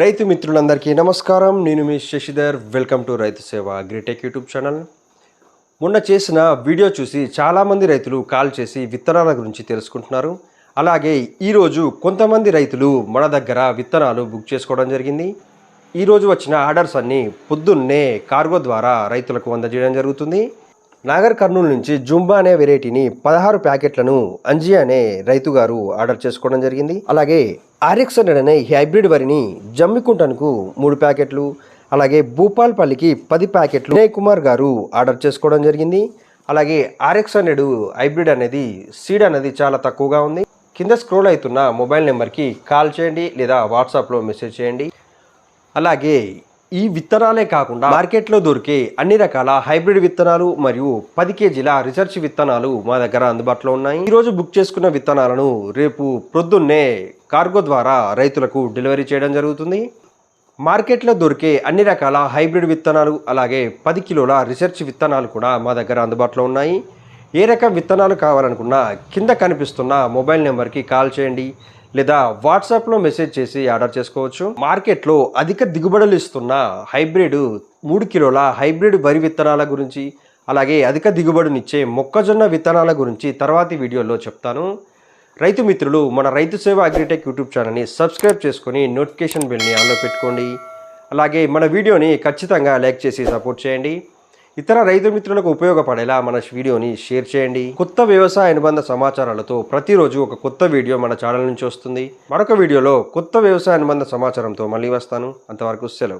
రైతు మిత్రులందరికీ నమస్కారం. నేను మీ శశిధర్. వెల్కమ్ టు రైతు సేవ అగ్రిటెక్ యూట్యూబ్ ఛానల్ మొన్న చేసిన వీడియో చూసి చాలామంది రైతులు కాల్ చేసి విత్తనాల గురించి తెలుసుకుంటున్నారు. అలాగే ఈరోజు కొంతమంది రైతులు మన దగ్గర విత్తనాలు బుక్ చేసుకోవడం జరిగింది. ఈరోజు వచ్చిన ఆర్డర్స్ అన్నీ పొద్దున్నే కార్గో ద్వారా రైతులకు అందజేయడం జరుగుతుంది. నాగర్ కర్నూలు నుంచి జుంబా అనే వెరైటీని పదహారు ప్యాకెట్లను అంజీ అనే రైతు గారు ఆర్డర్ చేసుకోవడం జరిగింది. అలాగే ఆర్ఎక్స్ హండ్రెడ్ అనే హైబ్రిడ్ వరిని జమ్మికుంటన్కు మూడు ప్యాకెట్లు అలాగే భూపాల్పల్లికి పది ప్యాకెట్లు వినయ్ కుమార్ గారు ఆర్డర్ చేసుకోవడం జరిగింది. అలాగే ఆర్ఎక్స్ హండ్రెడ్ హైబ్రిడ్ అనేది సీడ్ అనేది చాలా తక్కువగా ఉంది. కింద స్క్రోల్ అవుతున్న మొబైల్ నెంబర్కి కాల్ చేయండి లేదా వాట్సాప్లో మెసేజ్ చేయండి. అలాగే ఈ విత్తనాలే కాకుండా మార్కెట్లో దొరికే అన్ని రకాల హైబ్రిడ్ విత్తనాలు మరియు పది కేజీల రీసెర్చ్ విత్తనాలు మా దగ్గర అందుబాటులో ఉన్నాయి. ఈరోజు బుక్ చేసుకున్న విత్తనాలను రేపు ప్రొద్దున్నే కార్గో ద్వారా రైతులకు డెలివరీ చేయడం జరుగుతుంది. మార్కెట్లో దొరికే అన్ని రకాల హైబ్రిడ్ విత్తనాలు అలాగే పది కిలోల రీసెర్చ్ విత్తనాలు కూడా మా దగ్గర అందుబాటులో ఉన్నాయి. ఏ రకం విత్తనాలు కావాలనుకున్నా కింద కనిపిస్తున్న మొబైల్ నెంబర్కి కాల్ చేయండి. లేదా వాట్సాప్లో మెసేజ్ చేసి ఆర్డర్ చేసుకోవచ్చు. మార్కెట్లో అధిక దిగుబడులు ఇస్తున్న హైబ్రిడ్ మూడు కిలోల హైబ్రిడ్ వరి విత్తనాల గురించి అలాగే అధిక దిగుబడినిచ్చే మొక్కజొన్న విత్తనాల గురించి తర్వాతి వీడియోలో చెప్తాను. రైతు మిత్రులు మన రైతు సేవ అగ్రిటెక్ యూట్యూబ్ ఛానల్ని సబ్స్క్రైబ్ చేసుకొని నోటిఫికేషన్ బిల్ని ఆన్లో పెట్టుకోండి. అలాగే మన వీడియోని ఖచ్చితంగా లైక్ చేసి సపోర్ట్ చేయండి. ఇతర రైతు మిత్రులకు ఉపయోగపడేలా మన వీడియోని షేర్ చేయండి. కొత్త వ్యవసాయ అనుబంధ సమాచారాలతో ప్రతిరోజు ఒక కొత్త వీడియో మన ఛానల్ నుంచి వస్తుంది. మరొక వీడియోలో కొత్త వ్యవసాయ అనుబంధ సమాచారంతో మళ్ళీ వస్తాను. అంతవరకు సెలవు.